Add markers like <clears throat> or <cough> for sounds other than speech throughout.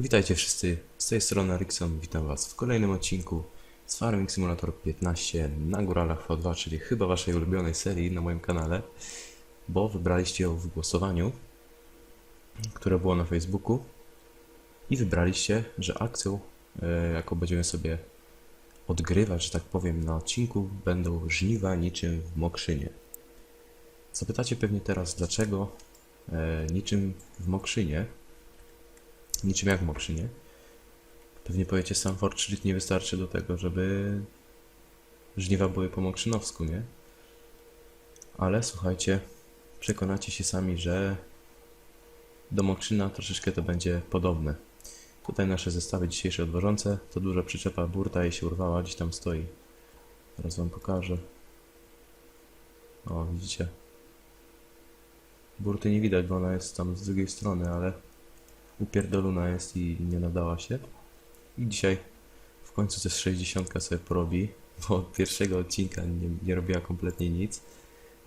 Witajcie wszyscy, z tej strony Rickson, witam was w kolejnym odcinku z Farming Simulator 15 na Góralach V2, czyli chyba waszej ulubionej serii na moim kanale, bo wybraliście ją w głosowaniu, które było na Facebooku i wybraliście, że akcją, e, jaką będziemy sobie odgrywać, że tak powiem, na odcinku będą żniwa niczym w Mokrzynie. Zapytacie pewnie teraz, dlaczego e, niczym w Mokrzynie, niczym jak w Mokrzynie. Pewnie powiecie, sam Fort Street nie wystarczy do tego, żeby żniwa były po mokrzynowsku, nie? Ale słuchajcie, przekonacie się sami, że do Mokrzyna troszeczkę to będzie podobne. Tutaj nasze zestawy dzisiejsze odwożące, to duża przyczepa burta i się urwała, gdzieś tam stoi. Zaraz wam pokażę. O, widzicie? Burty nie widać, bo ona jest tam z drugiej strony, ale upierdolona jest i nie nadała się. I dzisiaj w końcu też 60 sobie porobi, bo od pierwszego odcinka nie, nie robiła kompletnie nic.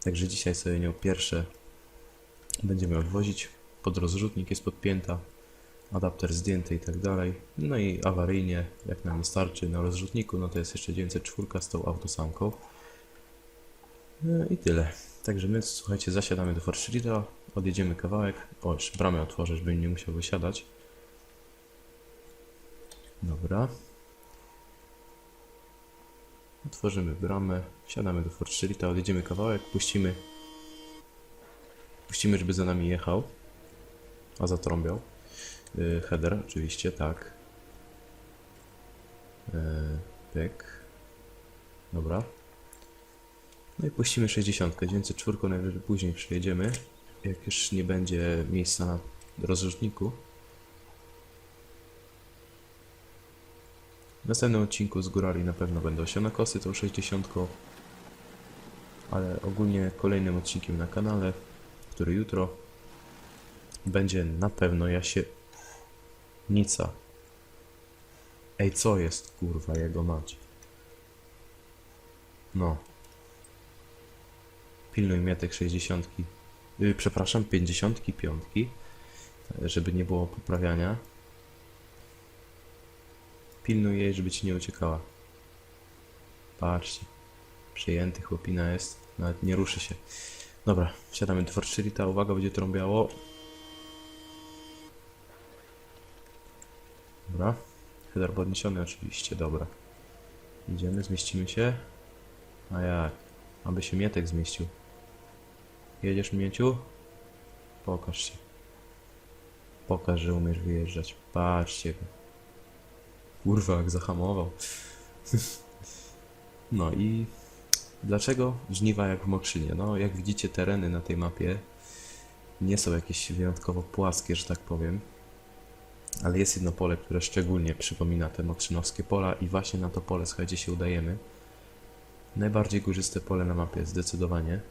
Także dzisiaj sobie nią pierwsze będziemy odwozić. Pod rozrzutnik jest podpięta, adapter zdjęty i tak dalej. No i awaryjnie, jak nam nie starczy na rozrzutniku, no to jest jeszcze 904 z tą autosamką. No i tyle. Także my, słuchajcie, zasiadamy do Fort Streeta, odjedziemy kawałek. O, bramę otworzę, żebym nie musiał wysiadać. Dobra. Otworzymy bramę, siadamy do Fort Streeta, odjedziemy kawałek, puścimy. Puścimy, żeby za nami jechał. A zatrąbiał. Yy, header, oczywiście, tak. Yy, pyk. Dobra. No i puścimy 60, 904 najwyżej później przyjedziemy, jak już nie będzie miejsca na rozrzutniku. W następnym odcinku z górali na pewno będą sianokosy tą 60, ale ogólnie kolejnym odcinkiem na kanale, który jutro będzie na pewno ja się Nica. Ej, co jest kurwa jego mać? No. Pilnuj mietek 60. Yy, przepraszam, 55. Żeby nie było poprawiania. Pilnuj jej, żeby ci nie uciekała. Patrzcie. Przyjęty chłopina jest. Nawet nie ruszy się. Dobra, wsiadamy do Streeta. Uwaga, będzie trąbiało. Dobra. Header podniesiony oczywiście, dobra. Idziemy, zmieścimy się. A jak? Aby się Mietek zmieścił. Jedziesz, Mieciu? Pokaż się. Pokaż, że umiesz wyjeżdżać. Patrzcie. Kurwa, jak zahamował. <laughs> no i dlaczego żniwa jak w Mokrzynie? No, jak widzicie, tereny na tej mapie nie są jakieś wyjątkowo płaskie, że tak powiem. Ale jest jedno pole, które szczególnie przypomina te mokrzynowskie pola i właśnie na to pole, słuchajcie, się udajemy. Najbardziej górzyste pole na mapie, zdecydowanie.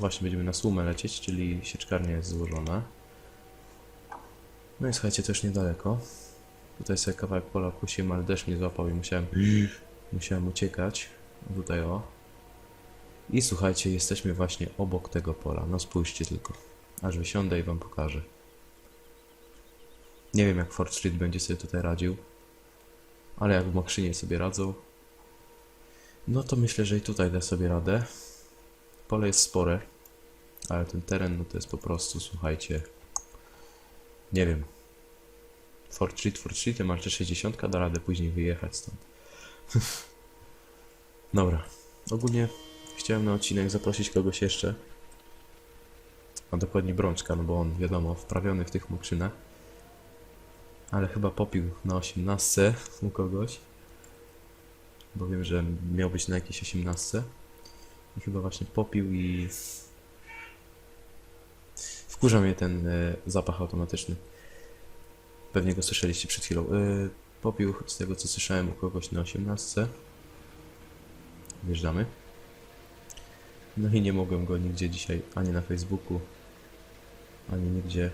Właśnie będziemy na słumę lecieć, czyli sieczkarnia jest złożona. No i słuchajcie, już niedaleko. Tutaj sobie kawałek pola kusiłem, ale deszcz mnie złapał i musiałem, musiałem uciekać. Tutaj o. I słuchajcie, jesteśmy właśnie obok tego pola. No spójrzcie tylko. Aż wysiądę i wam pokażę. Nie wiem jak Fort Street będzie sobie tutaj radził. Ale jak w Mokrzynie sobie radzą, no to myślę, że i tutaj da sobie radę. Pole jest spore, ale ten teren no to jest po prostu, słuchajcie, nie wiem. Fort Street, Fort Street, masz 60 da radę później wyjechać stąd. <laughs> Dobra, ogólnie chciałem na odcinek zaprosić kogoś jeszcze. A dokładnie Brączka, no bo on wiadomo, wprawiony w tych mokrzynach. Ale chyba popił na 18 u kogoś. Bo wiem, że miał być na jakiejś 18. I chyba właśnie popił i... Wkurza mnie ten e, zapach automatyczny. Pewnie go słyszeliście przed chwilą. E, popił z tego co słyszałem u kogoś na 18. Wjeżdżamy. No i nie mogłem go nigdzie dzisiaj ani na Facebooku, ani nigdzie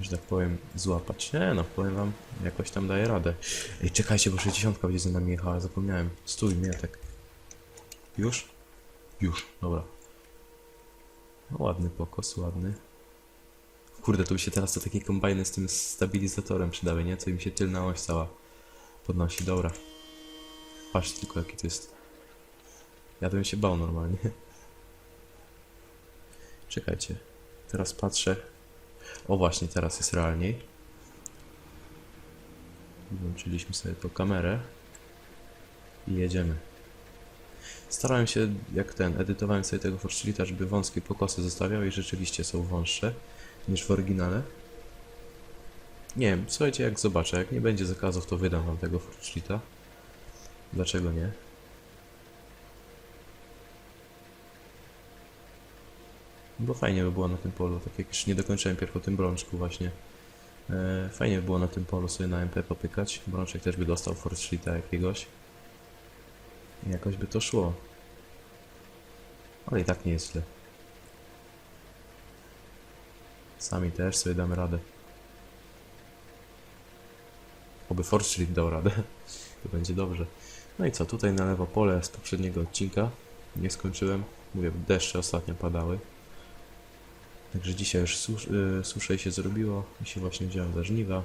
że tak powiem, złapać. Nie no, powiem wam, jakoś tam daje radę. Ej, czekajcie, bo 60 będzie za nami jechała, zapomniałem. Stój, mietek. Już? Już, dobra. No, ładny pokos, ładny. Kurde, tu by się teraz to takie kombajny z tym stabilizatorem przydały, nie? Co im się tylna oś cała podnosi. Dobra. Patrzcie tylko jaki to jest. Ja to bym się bał normalnie. <laughs> Czekajcie. Teraz patrzę. O właśnie, teraz jest realniej. Włączyliśmy sobie tą kamerę. I jedziemy. Starałem się, jak ten, edytowałem sobie tego Fortnite'a, żeby wąskie pokosy zostawiał i rzeczywiście są wąższe niż w oryginale. Nie wiem, słuchajcie, jak zobaczę, jak nie będzie zakazów, to wydam wam tego Fortnite'a. Dlaczego nie? Bo fajnie by było na tym polu, tak jak już nie dokończyłem pierw o tym brączku właśnie. E, fajnie by było na tym polu sobie na MP popykać. Brączek też by dostał Fortnite'a jakiegoś. Jakoś by to szło. Ale i tak nie jest źle. Sami też sobie damy radę. Oby Fortnite dał radę. <laughs> To będzie dobrze. No i co, tutaj na lewo pole z poprzedniego odcinka. Nie skończyłem. Mówię, deszcze ostatnio padały. Także dzisiaj już sus y, suszej się zrobiło i się właśnie wziąłem za żniwa.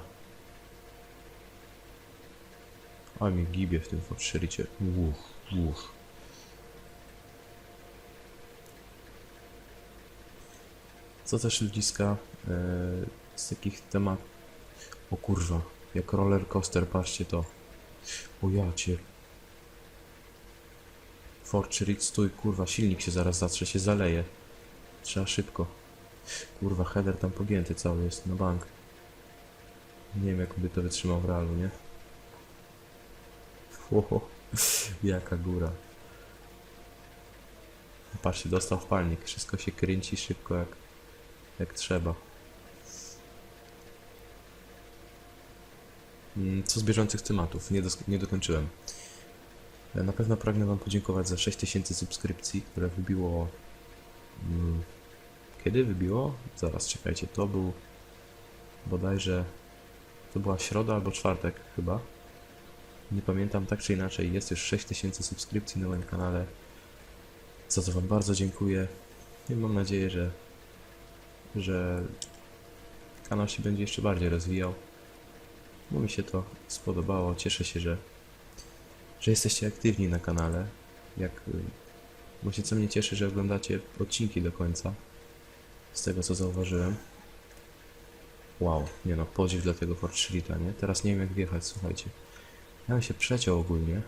A mi gibie w tym Fortnite. Uff, uff. Co też ludziska e, z takich temat... O kurwa, jak roller coaster, patrzcie to. O ja cię. Fortnite, stój, kurwa, silnik się zaraz zatrze, się zaleje. Trzeba szybko. Kurwa, header tam pogięty cały jest, na bank. Nie wiem, jak by to wytrzymał w realu, nie? Ło, <laughs> jaka góra. Patrzcie, dostał palnik. Wszystko się kręci szybko jak, jak trzeba. Mm, Co z bieżących tematów? Nie, dos- nie dokończyłem. E, Na pewno pragnę Wam podziękować za 6000 subskrypcji, które wybiło. Mm, kiedy wybiło? Zaraz czekajcie, to był bodajże. To była środa albo czwartek chyba. Nie pamiętam, tak czy inaczej, jest już 6000 subskrypcji na moim kanale. Za co Wam bardzo dziękuję. I mam nadzieję, że, że kanał się będzie jeszcze bardziej rozwijał. Bo mi się to spodobało. Cieszę się, że, że jesteście aktywni na kanale. Jak, właśnie co mnie cieszy, że oglądacie odcinki do końca. Z tego co zauważyłem. Wow, nie no, podziw dla tego Fortnite'a, nie? Teraz nie wiem jak wjechać, słuchajcie. Ja bym się przeciął ogólnie,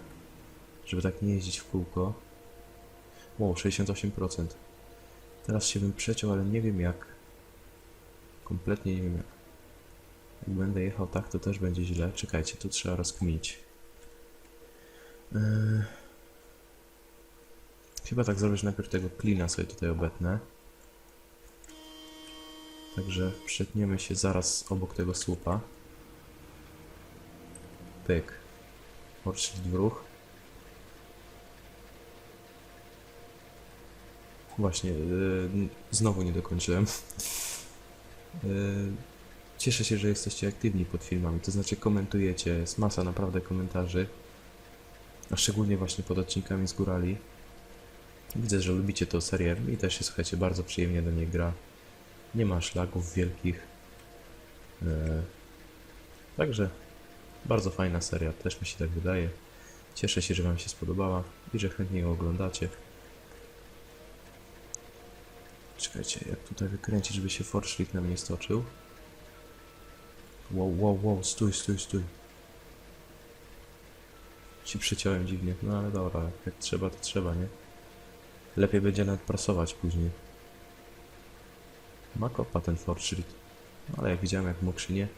żeby tak nie jeździć w kółko. Wow, 68%. Teraz się bym przeciął, ale nie wiem jak. Kompletnie nie wiem jak. Jak będę jechał tak, to też będzie źle. Czekajcie, tu trzeba rozkminić. Yy... Chyba tak zrobić najpierw tego klina sobie tutaj obetnę. Także przetniemy się zaraz obok tego słupa. Pyk. Odszedł w ruch. Właśnie, yy, znowu nie dokończyłem. Yy, cieszę się, że jesteście aktywni pod filmami, to znaczy komentujecie, jest masa naprawdę komentarzy. A szczególnie właśnie pod odcinkami z górali. Widzę, że lubicie tą serię i też się, słuchajcie, bardzo przyjemnie do niej gra. Nie ma szlaków wielkich. Yy, także bardzo fajna seria, też mi się tak wydaje. Cieszę się, że Wam się spodobała i że chętnie ją oglądacie. Czekajcie, jak tutaj wykręcić, żeby się Fortnite na mnie stoczył. Wow, wow, wow, stój, stój, stój. Ci przeciąłem dziwnie, no ale dobra, jak trzeba, to trzeba, nie? Lepiej będzie nawet prasować później. Ma kopa ten Fortnite. No, ale jak widziałem, jak Mokrzynie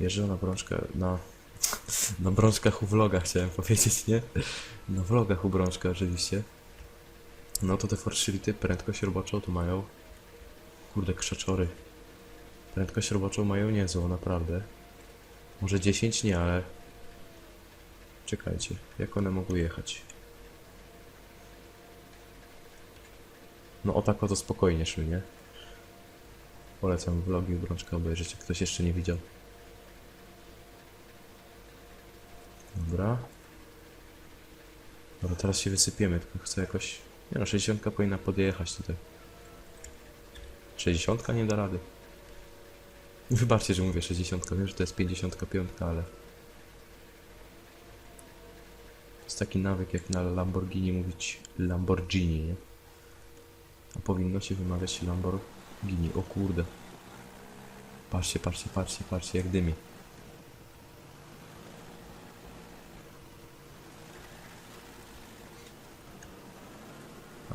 jeżdżą na brączkę, na, na brączkach u vloga chciałem powiedzieć, nie? Na vlogach u brączka oczywiście. No to te Fortnite prędkość roboczą tu mają. Kurde, krzaczory. Prędkość roboczą mają niezłą, naprawdę. Może 10 nie, ale... Czekajcie, jak one mogą jechać? No o tak oto spokojnie szły, nie? Polecam vlogi u Brączka obejrzeć, jak ktoś jeszcze nie widział. Dobra. Dobra, teraz się wysypiemy, tylko chcę jakoś... Nie no, 60 powinna podjechać tutaj. 60 nie da rady. <laughs> Wybaczcie, że mówię 60, wiem, że to jest 55, ale... To jest taki nawyk jak na Lamborghini mówić Lamborghini, nie? A powinno się wymawiać Lamborghini. O kurde. Patrzcie, patrzcie, patrzcie, patrzcie jak dymi.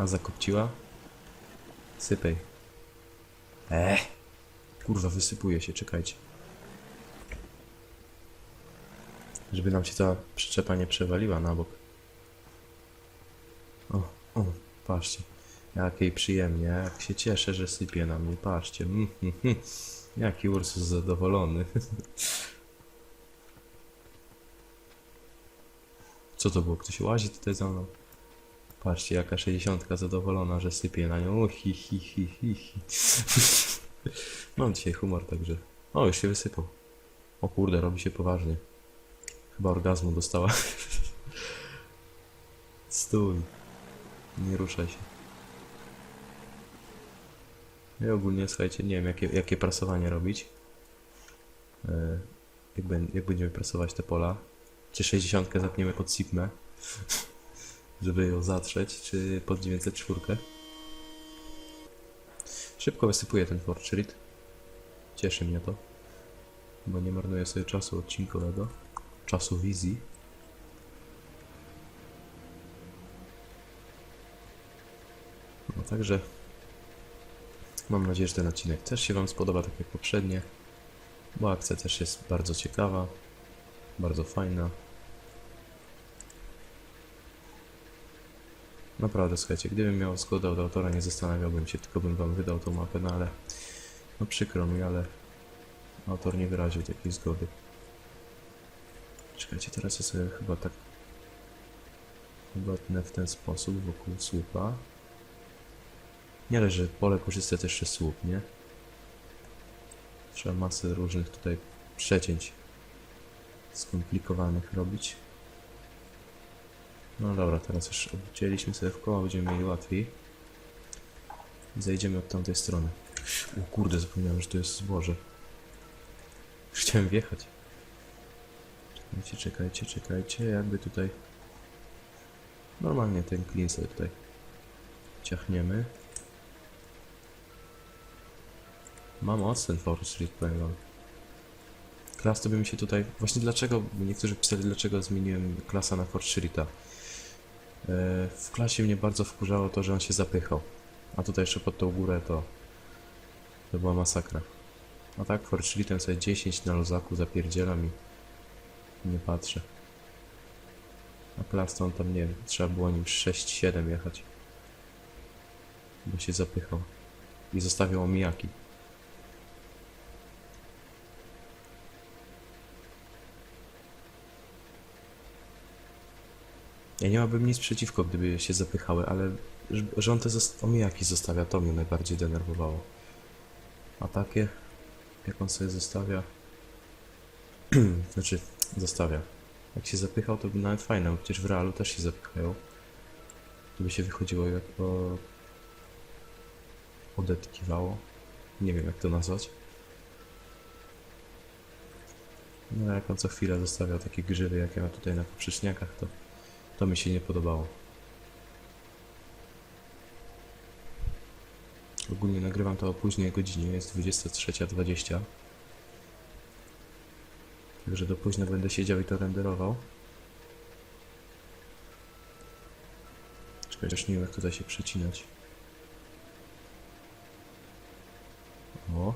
A zakopciła? Sypej. Eee. Kurwa, wysypuje się, czekajcie. Żeby nam się ta przyczepa nie przewaliła na bok. O, o, patrzcie. Jak jej przyjemnie, jak się cieszę, że sypie na mnie, patrzcie. Mm, mm, mm. Jaki Ursus zadowolony. Co to było? Ktoś łazi tutaj za mną? Patrzcie, jaka 60 zadowolona, że sypie na nią. O, hi, hi, hi, hi, hi. <laughs> Mam dzisiaj humor, także... O, już się wysypał. O kurde, robi się poważnie. Chyba orgazmu dostała. <laughs> Stój. Nie ruszaj się. I ogólnie, słuchajcie, nie wiem, jakie, jakie prasowanie robić. E, jak, jak będziemy prasować te pola. Czy 60 zapniemy pod Sigmę, <laughs> żeby ją zatrzeć, czy pod 904. Szybko wysypuję ten Fortschritt. Cieszy mnie to. Bo nie marnuję sobie czasu odcinkowego. Czasu wizji. No także mam nadzieję, że ten odcinek też się Wam spodoba, tak jak poprzednie. Bo akcja też jest bardzo ciekawa, bardzo fajna. Naprawdę, słuchajcie, gdybym miał zgodę od autora, nie zastanawiałbym się, tylko bym Wam wydał tą mapę, no ale no przykro mi, ale autor nie wyraził takiej zgody. Czekajcie, teraz ja sobie chyba tak obetnę w ten sposób wokół słupa. Nie ale że pole korzysta też jeszcze słup, nie? Trzeba masę różnych tutaj przecięć skomplikowanych robić. No dobra, teraz już odcięliśmy sobie w koło, będziemy mieli łatwiej. Zejdziemy od tamtej strony. O kurde, zapomniałem, że to jest zboże. Już Chciałem wjechać. Czekajcie, czekajcie, czekajcie, jakby tutaj... Normalnie ten klin sobie tutaj ciachniemy. Ma moc ten Forest Street, powiem wam. Klas to by mi się tutaj... Właśnie dlaczego, niektórzy pisali dlaczego zmieniłem klasa na Fort Streeta. E, W klasie mnie bardzo wkurzało to, że on się zapychał. A tutaj jeszcze pod tą górę to... To była masakra. A tak Fort Streetem sobie 10 na luzaku zapierdzielam i... Nie patrzę. A klas to on tam, nie wiem, trzeba było nim 6-7 jechać. Bo się zapychał. I zostawiał omijaki. Ja nie miałbym nic przeciwko, gdyby się zapychały, ale że- on te omijaki zostawia, to mnie najbardziej denerwowało. A takie, jak on sobie zostawia, <clears throat> znaczy zostawia. Jak się zapychał, to by nawet fajne, bo przecież w realu też się zapychają. To by się wychodziło jako odetkiwało. Nie wiem jak to nazwać. No jak on co chwilę zostawiał takie grzywy, jak ja mam tutaj na poprzeczniakach, to to mi się nie podobało. Ogólnie nagrywam to o późnej godzinie, jest 23.20. Także do późna będę siedział i to renderował. Czekaj, też nie wiem jak tutaj się przecinać. O.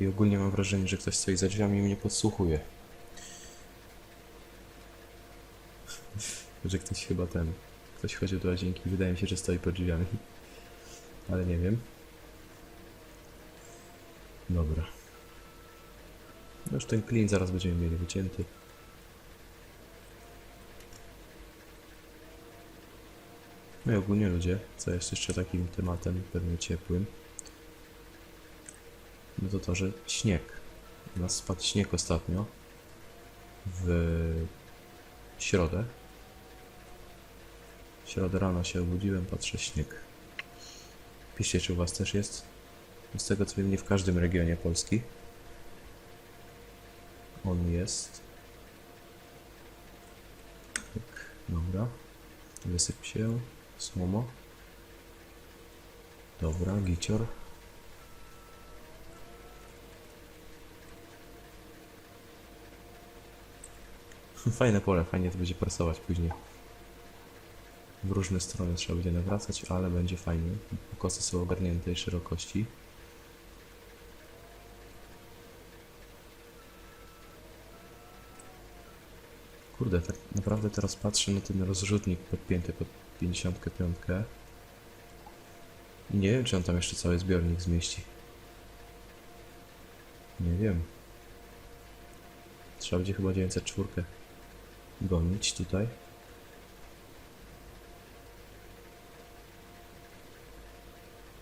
I ogólnie mam wrażenie, że ktoś stoi za drzwiami i mnie podsłuchuje. <laughs> że ktoś chyba ten... Ktoś chodził do łazienki. Wydaje mi się, że stoi pod drzwiami. Ale nie wiem. Dobra. No już ten klin zaraz będziemy mieli wycięty. No i ogólnie ludzie, co jest jeszcze takim tematem pewnie ciepłym, no to to, że śnieg. Nas spadł śnieg ostatnio w środę. W środę rano się obudziłem, patrzę śnieg. Piszcie, czy u was też jest. Z tego co wiem, nie w każdym regionie Polski. On jest. Tak, dobra. Wysyp się. Słomo. Dobra, gicior. <laughs> Fajne pole, fajnie to będzie prasować później. W różne strony trzeba będzie nawracać, ale będzie fajnie. Kosy są ogarniętej szerokości. Kurde, tak naprawdę teraz patrzę na ten rozrzutnik podpięty pod 55. I nie wiem, czy on tam jeszcze cały zbiornik zmieści. Nie wiem. Trzeba będzie chyba 904 gonić tutaj.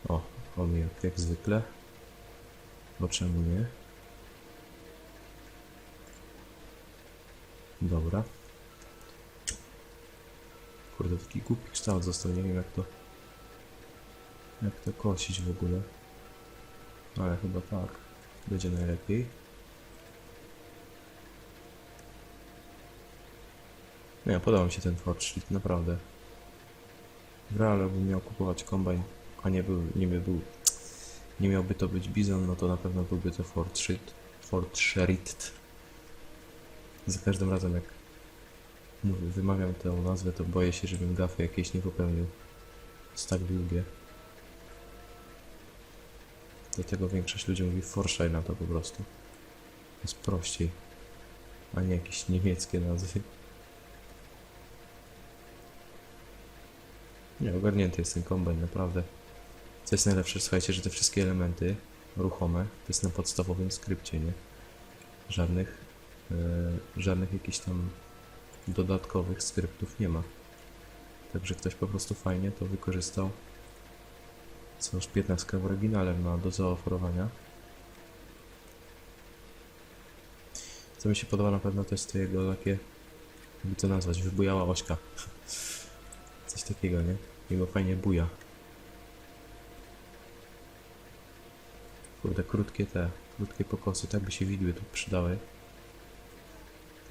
O, omijak jak zwykle. Bo czemu nie? Dobra. Kurde, taki głupi kształt został, nie wiem jak to... Jak to kosić w ogóle. Ale chyba tak. Będzie najlepiej. Nie, podoba mi się ten Fortschritt, naprawdę. W realu bym miał kupować kombajn, a nie był, nie by był, nie miałby to być Bizon, no to na pewno byłby to Fortschritt, Fortschritt. Za każdym razem jak mówię, wymawiam tę nazwę, to boję się, żebym gafy jakieś nie popełnił. Jest tak długie. Dlatego większość ludzi mówi Forschei na to po prostu. Jest prościej, a nie jakieś niemieckie nazwy. Nie, ogarnięty jest ten kombajn, naprawdę. Co jest najlepsze, słuchajcie, że te wszystkie elementy ruchome to jest na podstawowym skrypcie, nie? Żadnych, e, żadnych jakichś tam dodatkowych skryptów nie ma. Także ktoś po prostu fajnie to wykorzystał. Co już 15 w oryginale ma do zaoferowania. Co mi się podoba na pewno to jest to jego takie, jakby to nazwać, wybujała ośka. <laughs> Coś takiego, nie? Jego fajnie buja. Kurde, krótkie te, krótkie pokosy, tak by się widły tu przydały.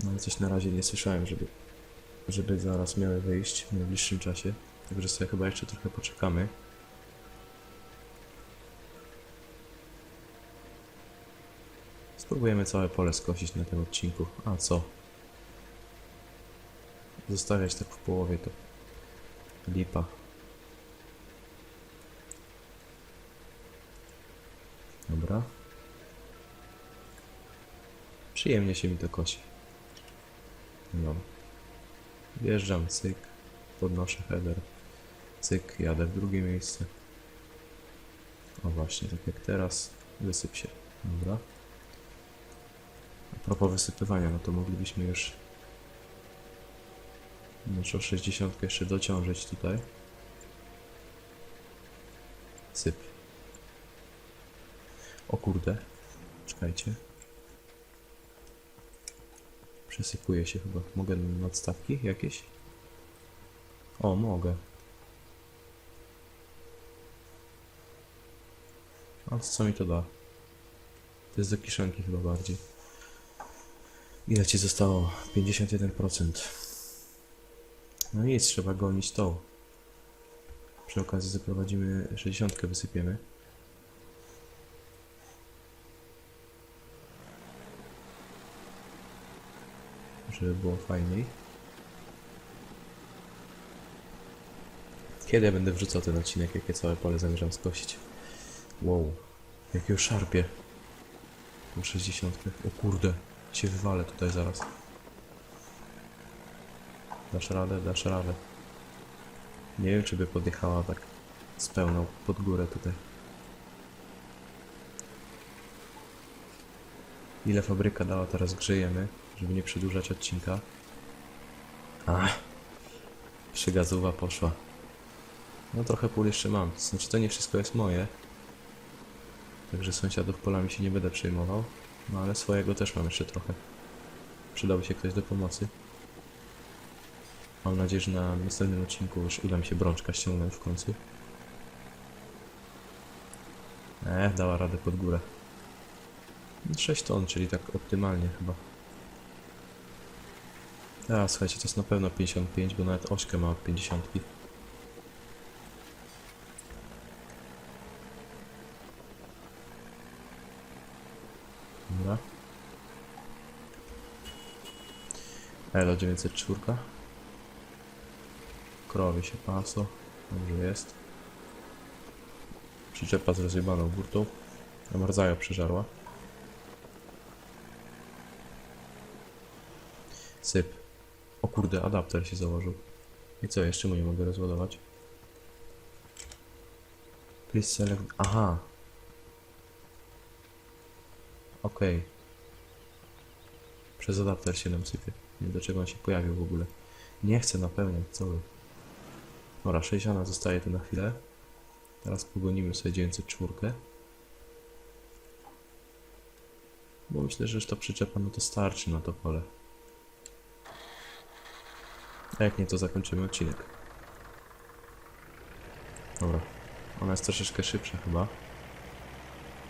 No ale coś na razie nie słyszałem, żeby, żeby zaraz miały wyjść w najbliższym czasie. Także sobie chyba jeszcze trochę poczekamy. Spróbujemy całe pole skosić na tym odcinku. A co? Zostawiać tak w połowie to Lipa. Dobra. Przyjemnie się mi to kosi. No. Wjeżdżam, cyk. Podnoszę header. Cyk, jadę w drugie miejsce. O właśnie, tak jak teraz. Wysyp się. Dobra. A propos wysypywania, no to moglibyśmy już Muszę 60 jeszcze dociążyć tutaj. Syp. O kurde. Czekajcie. Przesypuje się chyba. Mogę nadstawki jakieś? O, mogę. A co mi to da? To jest do kiszonki chyba bardziej. Ile ci zostało? 51%. No nic, trzeba gonić to. Przy okazji zaprowadzimy 60, wysypiemy. Żeby było fajniej. Kiedy ja będę wrzucał ten odcinek, jakie całe pole zamierzam skosić? Wow, jakiego szarpie. Tą 60. O kurde, się wywalę tutaj zaraz. Dasz radę, dasz radę. Nie wiem, czy by podjechała tak z pełną pod górę tutaj. Ile fabryka dała, teraz grzejemy, żeby nie przedłużać odcinka. Ach, przygazowa poszła. No trochę pól jeszcze mam, znaczy to nie wszystko jest moje. Także sąsiadów polami się nie będę przejmował. No ale swojego też mam jeszcze trochę. Przydałby się ktoś do pomocy. Mam nadzieję, że na następnym odcinku już uda mi się brączka ściągnąć w końcu. E, dała radę pod górę. 6 ton, czyli tak optymalnie chyba. A, słuchajcie, to jest na pewno 55, bo nawet ośkę ma od 50. Dobra. Elo 904. Krowie się paso. Dobrze jest. Przyczepa z rozjebaną burtą. A Marzaja przeżarła. Syp. O kurde, adapter się założył. I co, jeszcze mu nie mogę rozładować? Please select... Aha. Okej. Przez adapter się nam sypie. Nie do czego on się pojawił w ogóle. Nie chcę napełniać, co wy. Dobra, 60 zostaje tu na chwilę. Teraz pogonimy sobie 904. Bo myślę, że już ta przyczepa no to starczy na to pole. A jak nie, to zakończymy odcinek. Dobra. Ona jest troszeczkę szybsza chyba.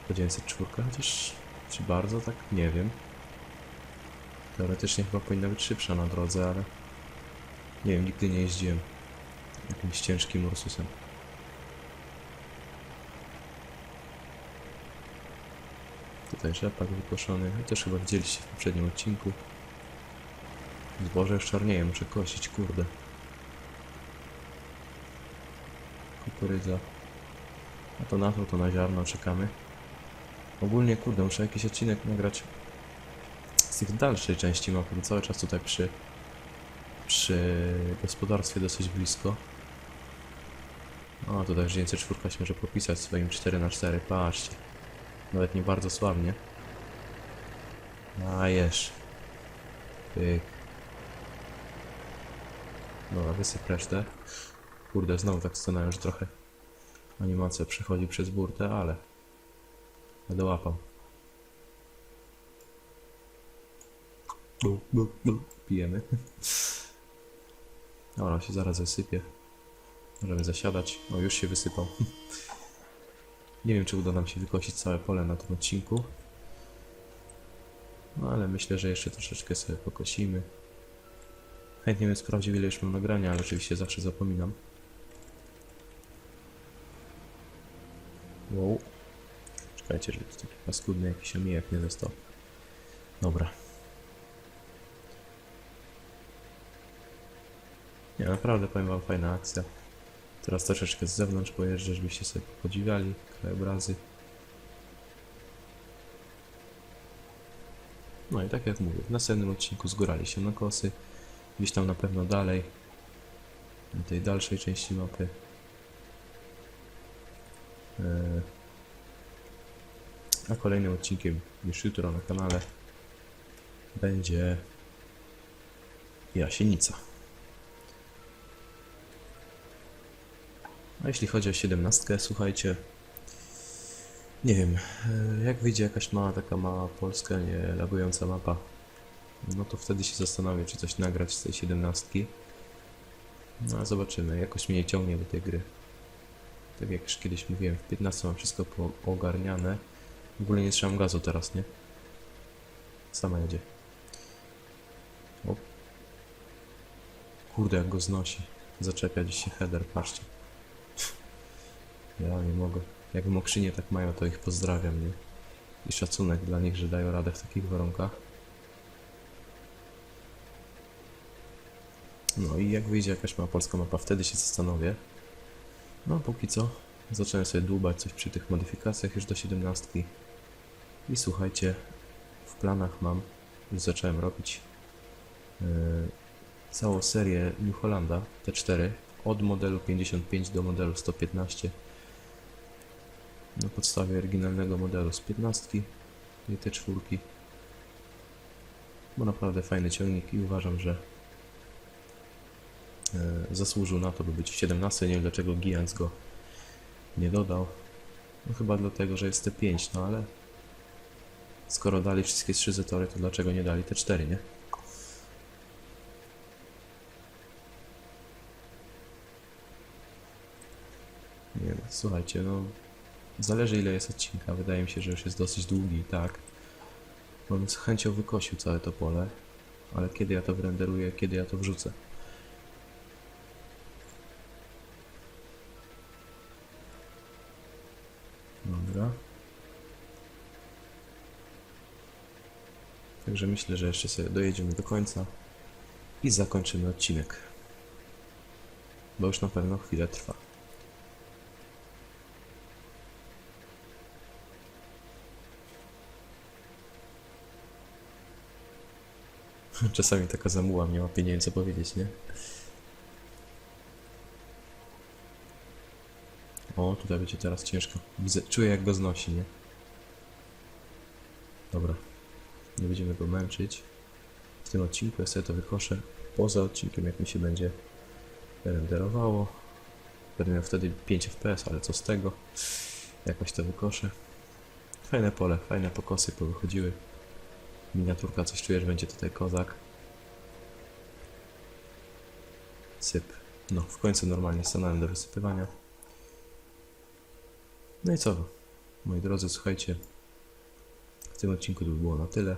To 904, chociaż czy bardzo tak? Nie wiem. Teoretycznie chyba powinna być szybsza na drodze, ale nie wiem, nigdy nie jeździłem jakimś ciężkim Ursusem. Tutaj rzepak wykoszony, też chyba widzieliście w poprzednim odcinku. Zboże już czarnieje, muszę kosić, kurde. Kukurydza. A to na to, to na ziarno czekamy. Ogólnie, kurde, muszę jakiś odcinek nagrać z tych dalszej części mapy, bo cały czas tutaj przy, przy gospodarstwie dosyć blisko. O, tutaj już 904 się może popisać swoim 4x4, patrzcie. Nawet nie bardzo sławnie. A jesz. Pyk. Dobra, wysyp resztę. Kurde, znowu tak scena już trochę. Animacja przechodzi przez burtę, ale... Będę łapał. Pijemy. <laughs> Dobra, się zaraz wysypie. Możemy zasiadać. O, już się wysypał. <laughs> Nie wiem, czy uda nam się wykosić całe pole na tym odcinku. No ale myślę, że jeszcze troszeczkę sobie pokosimy. Chętnie bym sprawdził, ile już mam nagrania, ale oczywiście zawsze zapominam. Wow. Czekajcie, żeby tu taki paskudny jakiś omijak nie został. Dobra. Nie, naprawdę powiem wam, fajna akcja. Teraz troszeczkę z zewnątrz pojeżdżę, żebyście sobie podziwiali krajobrazy. No i tak jak mówię, w następnym odcinku zgórali się na kosy. Gdzieś tam na pewno dalej, na tej dalszej części mapy. Eee, A kolejnym odcinkiem już jutro na kanale będzie Jasienica. A jeśli chodzi o 17, słuchajcie, nie wiem, e, jak wyjdzie jakaś mała, taka mała polska, nie lagująca mapa, no to wtedy się zastanowię, czy coś nagrać z tej 17. No a zobaczymy, jakoś mnie ciągnie do tej gry. Tak jak już kiedyś mówiłem, w 15 mam wszystko ogarniane. W ogóle nie trzymam gazu teraz, nie? Sama jedzie. O. Kurde, jak go znosi. Zaczepia gdzieś się header, patrzcie. Ja nie mogę. Jak w Mokrzynie tak mają, to ich pozdrawiam, nie? I szacunek dla nich, że dają radę w takich warunkach. No i jak wyjdzie jakaś mała polska mapa, wtedy się zastanowię. No póki co zacząłem sobie dłubać coś przy tych modyfikacjach już do 17. I słuchajcie, w planach mam, już zacząłem robić yy, całą serię New Hollanda T4 od modelu 55 do modelu 115 na podstawie oryginalnego modelu z 15 i GT4 bo naprawdę fajny ciągnik i uważam, że e, zasłużył na to, by być w 17. Nie wiem dlaczego Giants go nie dodał. No chyba dlatego, że jest te 5, no ale skoro dali wszystkie 3 zetory, to dlaczego nie dali te 4, nie? Nie wiem, słuchajcie, no Zależy ile jest odcinka, wydaje mi się, że już jest dosyć długi, tak. Bo z chęcią wykosił całe to pole, ale kiedy ja to wyrenderuję, kiedy ja to wrzucę? Dobra. Także myślę, że jeszcze sobie dojedziemy do końca i zakończymy odcinek. Bo już na pewno chwilę trwa. Czasami taka zamuła nie łapie, nie wiem co powiedzieć, nie? O, tutaj będzie teraz ciężko. Widzę, czuję jak go znosi, nie? Dobra. Nie będziemy go męczyć. W tym odcinku ja sobie to wykoszę. Poza odcinkiem, jak mi się będzie renderowało. Będę miał wtedy 5 fps, ale co z tego? Jakoś to wykoszę. Fajne pole, fajne pokosy powychodziły. Miniaturka, coś czuję, że będzie tutaj kozak. Syp. No, w końcu normalnie stanąłem do wysypywania. No i co? Moi drodzy, słuchajcie. W tym odcinku to by było na tyle.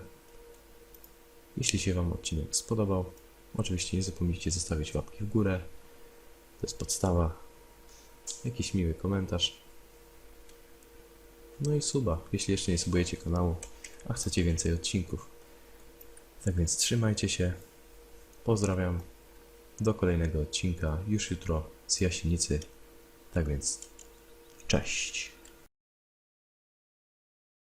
Jeśli się Wam odcinek spodobał, oczywiście nie zapomnijcie zostawić łapki w górę. To jest podstawa. Jakiś miły komentarz. No i suba, jeśli jeszcze nie subujecie kanału, a chcecie więcej odcinków. Tak więc trzymajcie się. Pozdrawiam. Do kolejnego odcinka już jutro z Jasienicy. Tak więc cześć.